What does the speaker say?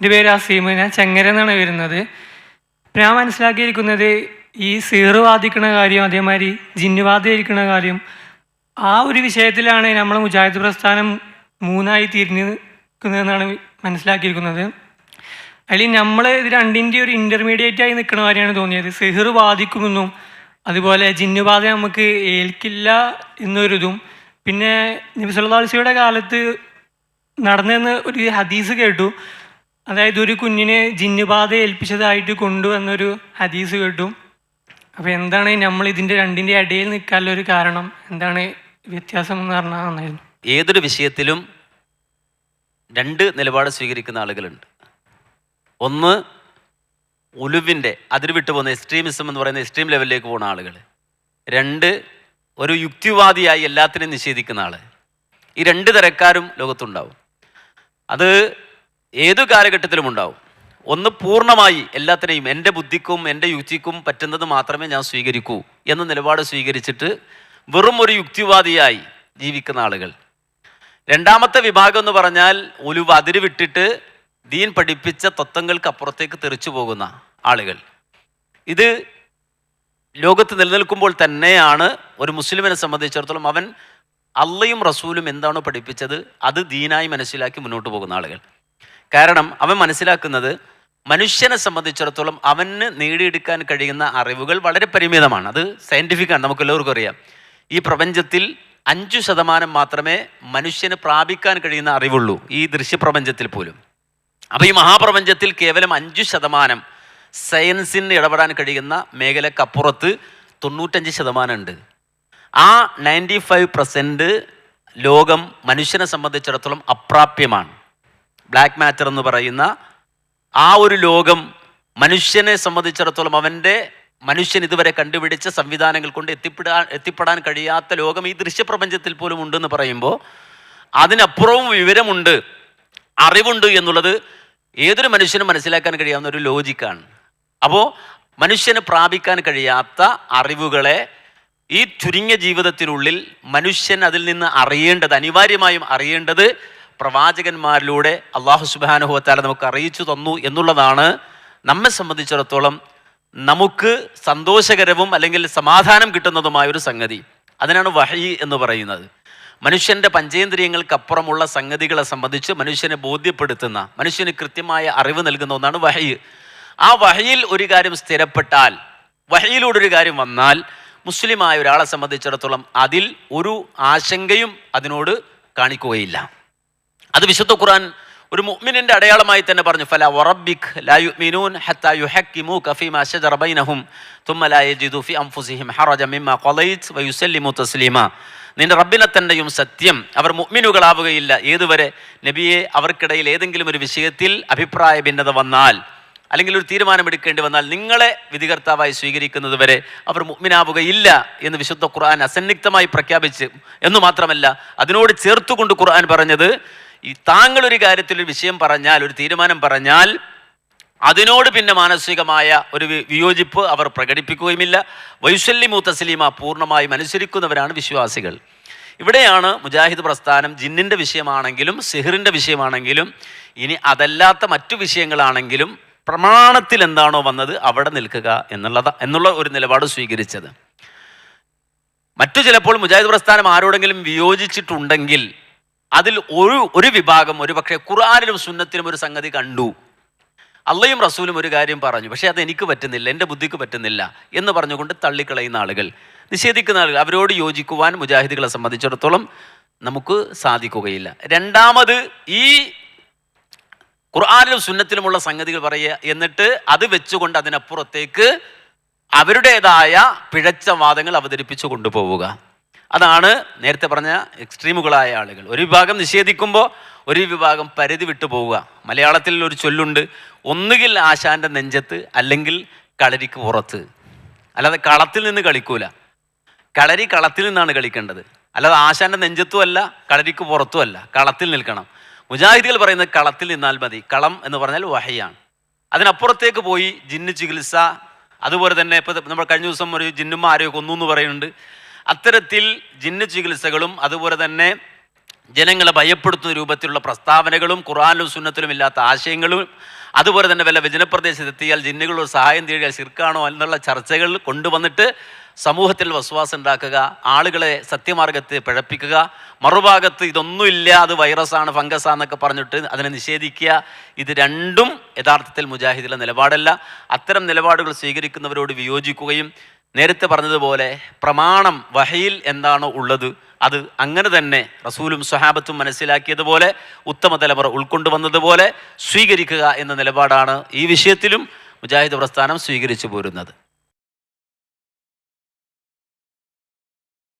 എന്റെ പേര് അസീം. ഞാൻ ചെങ്ങര എന്നാണ് വരുന്നത്. ഞാൻ മനസ്സിലാക്കിയിരിക്കുന്നത് ഈ സീറ് വാദിക്കുന്ന കാര്യം അതേമാതിരി ജിന്ന് വാദിക്കുന്ന കാര്യം ആ ഒരു വിഷയത്തിലാണ് നമ്മൾ മുജാഹിദ് പ്രസ്ഥാനം മൂന്നായി തിരിഞ്ഞു നിൽക്കുന്നതെന്നാണ് മനസ്സിലാക്കിയിരിക്കുന്നത്. അതിൽ നമ്മൾ ഇത് രണ്ടിന്റെ ഒരു ഇന്റർമീഡിയറ്റ് ആയി നിൽക്കുന്ന കാര്യമാണ് തോന്നിയത്. സിഹിർ ബാധിക്കുമെന്നും അതുപോലെ ജിന്നുബാധ നമുക്ക് ഏൽക്കില്ല എന്നൊരിതും പിന്നെ നബിസുല്ലാസിയുടെ കാലത്ത് നടന്നെന്ന് ഒരു ഹദീസ് കേട്ടു. അതായത് ഒരു കുഞ്ഞിനെ ജിന്നുബാധ ഏൽപ്പിച്ചതായിട്ട് കൊണ്ടുവന്നൊരു ഹദീസ് കേട്ടു. അപ്പോൾ എന്താണ് നമ്മൾ ഇതിന്റെ രണ്ടിന്റെ ഇടയിൽ നിൽക്കാനുള്ള ഒരു കാരണം? എന്താണ് വ്യത്യാസം എന്ന് പറഞ്ഞാൽ നന്നായിരുന്നു ഏതൊരു വിഷയത്തിലും രണ്ട് നിലപാട് സ്വീകരിക്കുന്ന ആളുകളുണ്ട്. ഒന്ന് ഒലുവിന്റെ അതിർവിട്ട് പോകുന്ന എക്സ്ട്രീമിസം എന്ന് പറയുന്ന എക്സ്ട്രീം ലെവലിലേക്ക് പോകുന്ന ആളുകൾ. രണ്ട് ഒരു യുക്തിവാദിയായി എല്ലാത്തിനെയും നിഷേധിക്കുന്ന ആൾ ഈ രണ്ട് തരക്കാരും ലോകത്തുണ്ടാവും. അത് ഏതു കാലഘട്ടത്തിലും ഉണ്ടാവും. ഒന്ന് പൂർണമായി എല്ലാത്തിനെയും എന്റെ ബുദ്ധിക്കും എന്റെ യുക്തിക്കും പറ്റുന്നത് മാത്രമേ ഞാൻ സ്വീകരിക്കൂ എന്ന നിലപാട് സ്വീകരിച്ചിട്ട് വെറും ഒരു യുക്തിവാദിയായി ജീവിക്കുന്ന ആളുകൾ. രണ്ടാമത്തെ വിഭാഗം എന്ന് പറഞ്ഞാൽ ഒരു അതിര് വിട്ടിട്ട് ദീൻ പഠിപ്പിച്ച തത്വങ്ങൾക്ക് അപ്പുറത്തേക്ക് തെറിച്ചു പോകുന്ന ആളുകൾ. ഇത് ലോകത്ത് നിലനിൽക്കുമ്പോൾ തന്നെയാണ് ഒരു മുസ്ലിമിനെ സംബന്ധിച്ചിടത്തോളം അവൻ അള്ളയും റസൂലും എന്താണോ പഠിപ്പിച്ചത് അത് ദീനായി മനസ്സിലാക്കി മുന്നോട്ട് പോകുന്ന ആളുകൾ. കാരണം അവൻ മനസ്സിലാക്കുന്നത് മനുഷ്യനെ സംബന്ധിച്ചിടത്തോളം അവന് നേടിയെടുക്കാൻ കഴിയുന്ന അറിവുകൾ വളരെ പരിമിതമാണ്. അത് സയന്റിഫിക്കാണ് നമുക്ക് എല്ലാവർക്കും അറിയാം. ഈ പ്രപഞ്ചത്തിൽ അഞ്ചു ശതമാനം മാത്രമേ മനുഷ്യന് പ്രാപിക്കാൻ കഴിയുന്ന അറിവുള്ളൂ. ഈ ദൃശ്യപ്രപഞ്ചത്തിൽ പോലും. അപ്പോൾ ഈ മഹാപ്രപഞ്ചത്തിൽ കേവലം അഞ്ചു ശതമാനം സയൻസിന് ഇടപെടാൻ കഴിയുന്ന മേഖലക്കപ്പുറത്ത് തൊണ്ണൂറ്റഞ്ച് ശതമാനം ഉണ്ട്. ആ നയന്റി ഫൈവ് പെർസെന്റ് ലോകം മനുഷ്യനെ സംബന്ധിച്ചിടത്തോളം അപ്രാപ്യമാണ്. ബ്ലാക്ക് മാറ്റർ എന്ന് പറയുന്ന ആ ഒരു ലോകം മനുഷ്യനെ സംബന്ധിച്ചിടത്തോളം അവന്റെ മനുഷ്യൻ ഇതുവരെ കണ്ടുപിടിച്ച സംവിധാനങ്ങൾ കൊണ്ട് എത്തിപ്പെടാൻ എത്തിപ്പെടാൻ കഴിയാത്ത ലോകം ഈ ദൃശ്യപ്രപഞ്ചത്തിൽ പോലും ഉണ്ടെന്ന് പറയുമ്പോൾ അതിനപ്പുറവും വിവരമുണ്ട് അറിവുണ്ട് എന്നുള്ളത് ഏതൊരു മനുഷ്യനും മനസ്സിലാക്കാൻ കഴിയാവുന്ന ഒരു ലോജിക്കാണ്. അപ്പോൾ മനുഷ്യന് പ്രാപിക്കാൻ കഴിയാത്ത അറിവുകളെ ഈ ചുരുങ്ങിയ ജീവിതത്തിനുള്ളിൽ മനുഷ്യൻ അതിൽ നിന്ന് അറിയേണ്ടത് അനിവാര്യമായും അറിയേണ്ടത് പ്രവാചകന്മാരിലൂടെ അള്ളാഹു സുബാനുഭവത്താല നമുക്ക് അറിയിച്ചു തന്നു എന്നുള്ളതാണ് നമ്മെ സംബന്ധിച്ചിടത്തോളം നമുക്ക് സന്തോഷകരവും അല്ലെങ്കിൽ സമാധാനം കിട്ടുന്നതുമായ ഒരു സംഗതി. അതിനാണ് വഹി എന്ന് പറയുന്നത്. മനുഷ്യന്റെ പഞ്ചേന്ദ്രിയങ്ങൾക്കപ്പുറമുള്ള സംഗതികളെ സംബന്ധിച്ച് മനുഷ്യനെ ബോധ്യപ്പെടുത്തുന്ന മനുഷ്യന് കൃത്യമായ അറിവ് നൽകുന്ന ഒന്നാണ് വഹി. ആ വഹയിൽ ഒരു കാര്യം സ്ഥിരപ്പെട്ടാൽ വഹയിലൂടെ ഒരു കാര്യം വന്നാൽ മുസ്ലിമായ ഒരാളെ സംബന്ധിച്ചിടത്തോളം അതിൽ ഒരു ആശങ്കയും അതിനോട് കാണിക്കുകയില്ല. അത് വിശുദ്ധ ഖുർആൻ ഒരു മുഅ്മിനിന്റെ അടയാളമായി തന്നെ പറഞ്ഞു ഫല വറബ്ബിക് ലാ യുഅ്മിനൂൻ ഹത്താ യുഹക്കിമൂക ഫീമാ ശജറ ബൈനഹും തുമ്മ ലാ യജിദു ഫി അൻഫുസിഹിം ഹറജ മിമ്മാ ഖളൈത് നിന്റെ റബ്ബിനെ തന്നെയും സത്യം അവർ മുഅ്മിനുകളാവുകയില്ല. ഏതുവരെ നബിയെ അവർക്കിടയിൽ ഏതെങ്കിലും ഒരു വിഷയത്തിൽ അഭിപ്രായ ഭിന്നത വന്നാൽ അല്ലെങ്കിൽ ഒരു തീരുമാനമെടുക്കേണ്ടി വന്നാൽ നിങ്ങളെ വിധികർത്താവായി സ്വീകരിക്കുന്നത് വരെ അവർ മുഗ്മിനാവുകയില്ല എന്ന് വിശുദ്ധ ഖുർആൻ അസന്നിഗ്ധമായി പ്രഖ്യാപിച്ച്. എന്ന് മാത്രമല്ല അതിനോട് ചേർത്തുകൊണ്ട് ഖുർആൻ പറഞ്ഞത് ഈ കാര്യത്തിൽ ഒരു വിഷയം പറഞ്ഞാൽ ഒരു തീരുമാനം പറഞ്ഞാൽ അതിനോട് പിന്നെ മാനസികമായ ഒരു വിയോജിപ്പ് അവർ പ്രകടിപ്പിക്കുകയുമില്ല. വൈശല്യമു തസ്ലീമ പൂർണമായും അനുസരിക്കുന്നവരാണ് വിശ്വാസികൾ. ഇവിടെയാണ് മുജാഹിദ് പ്രസ്ഥാനം ജിന്നിന്റെ വിഷയമാണെങ്കിലും സിഹിറിന്റെ വിഷയമാണെങ്കിലും ഇനി അതല്ലാത്ത മറ്റു വിഷയങ്ങളാണെങ്കിലും പ്രമാണത്തിൽ എന്താണോ വന്നത് അവിടെ നിൽക്കുക എന്നുള്ളത് എന്നുള്ള ഒരു നിലപാട് സ്വീകരിച്ചത്. മറ്റു ചിലപ്പോൾ മുജാഹിദ് പ്രസ്ഥാനം ആരോടെങ്കിലും വിയോജിച്ചിട്ടുണ്ടെങ്കിൽ അതിൽ ഒരു ഒരു വിഭാഗം ഒരു പക്ഷേ ഖുറാനിലും സുന്നത്തിലും ഒരു സംഗതി കണ്ടു. അള്ളയും റസൂലും ഒരു കാര്യം പറഞ്ഞു പക്ഷേ അത് എനിക്ക് പറ്റുന്നില്ല എന്റെ ബുദ്ധിക്ക് പറ്റുന്നില്ല എന്ന് പറഞ്ഞുകൊണ്ട് തള്ളിക്കളയുന്ന ആളുകൾ. നിഷേധിക്കുന്ന ആളുകൾ അവരോട് യോജിക്കുവാൻ മുജാഹിദികളെ സംബന്ധിച്ചിടത്തോളം നമുക്ക് സാധിക്കുകയില്ല. രണ്ടാമത് ഈ ഖുർആാനിലും സുന്നത്തിലുമുള്ള സംഗതികൾ പറയുക എന്നിട്ട് അത് വെച്ചുകൊണ്ട് അതിനപ്പുറത്തേക്ക് അവരുടേതായ പിഴച്ച വാദങ്ങൾ അവതരിപ്പിച്ചു കൊണ്ടുപോവുക. അതാണ് നേരത്തെ പറഞ്ഞ എക്സ്ട്രീമുകളായ ആളുകൾ. ഒരു വിഭാഗം നിഷേധിക്കുമ്പോൾ ഒരു വിഭാഗം പരിധി വിട്ടു പോവുക. മലയാളത്തിൽ ഒരു ചൊല്ലുണ്ട് ഒന്നുകിൽ ആശാന്റെ നെഞ്ചത്ത് അല്ലെങ്കിൽ കളരിക്ക് പുറത്ത്. അല്ലാതെ കളത്തിൽ നിന്ന് കളിക്കൂല. കളരി കളത്തിൽ നിന്നാണ് കളിക്കേണ്ടത്. അല്ലാതെ ആശാന്റെ നെഞ്ചത്തും അല്ല കളരിക്ക് പുറത്തും അല്ല കളത്തിൽ നിൽക്കണം. മുജാഹിദികൾ പറയുന്നത് കളത്തിൽ നിന്നാൽ മതി കളം എന്ന് പറഞ്ഞാൽ വഹയാണ്. അതിനപ്പുറത്തേക്ക് പോയി ജിന്ന് ചികിത്സ അതുപോലെ തന്നെ ഇപ്പോൾ നമ്മൾ കഴിഞ്ഞ ദിവസം ഒരു ജിന്നുമ്മ ആരെയോ ഒന്നു എന്ന് പറയുന്നുണ്ട്. അത്തരത്തിൽ ജിന്ന ചികിത്സകളും അതുപോലെ തന്നെ ജനങ്ങളെ ഭയപ്പെടുത്തുന്ന രൂപത്തിലുള്ള പ്രസ്താവനകളും ഖുറാനിലും സുന്നത്തിലും ഇല്ലാത്ത ആശയങ്ങളും അതുപോലെ തന്നെ വല്ല വിജനപ്രദേശത്ത് എത്തിയാൽ ജിന്നുകളോട് സഹായം തേടിയാൽ ശിർക്കാണോ എന്നുള്ള ചർച്ചകൾ കൊണ്ടുവന്നിട്ട് സമൂഹത്തിൽ വസ്വാസം ഉണ്ടാക്കുക ആളുകളെ സത്യമാർഗത്തെ പിഴപ്പിക്കുക. മറുഭാഗത്ത് ഇതൊന്നുമില്ല അത് വൈറസാണ് ഫംഗസാന്നൊക്കെ പറഞ്ഞിട്ട് അതിനെ നിഷേധിക്കുക. ഇത് രണ്ടും യഥാർത്ഥത്തിൽ മുജാഹിദിലെ നിലപാടല്ല. അത്തരം നിലപാടുകൾ സ്വീകരിക്കുന്നവരോട് വിയോജിക്കുകയും നേരത്തെ പറഞ്ഞതുപോലെ പ്രമാണം വഹയിൽ എന്താണോ ഉള്ളത്? അത് അങ്ങനെ തന്നെ റസൂലും സ്വഹാബത്തും മനസ്സിലാക്കിയതുപോലെ ഉത്തമ തലമുറ ഉൾക്കൊണ്ടുവന്നതുപോലെ സ്വീകരിക്കുക എന്ന നിലപാടാണ് ഈ വിഷയത്തിലും മുജാഹിദ് പ്രസ്ഥാനം സ്വീകരിച്ചു പോരുന്നത്.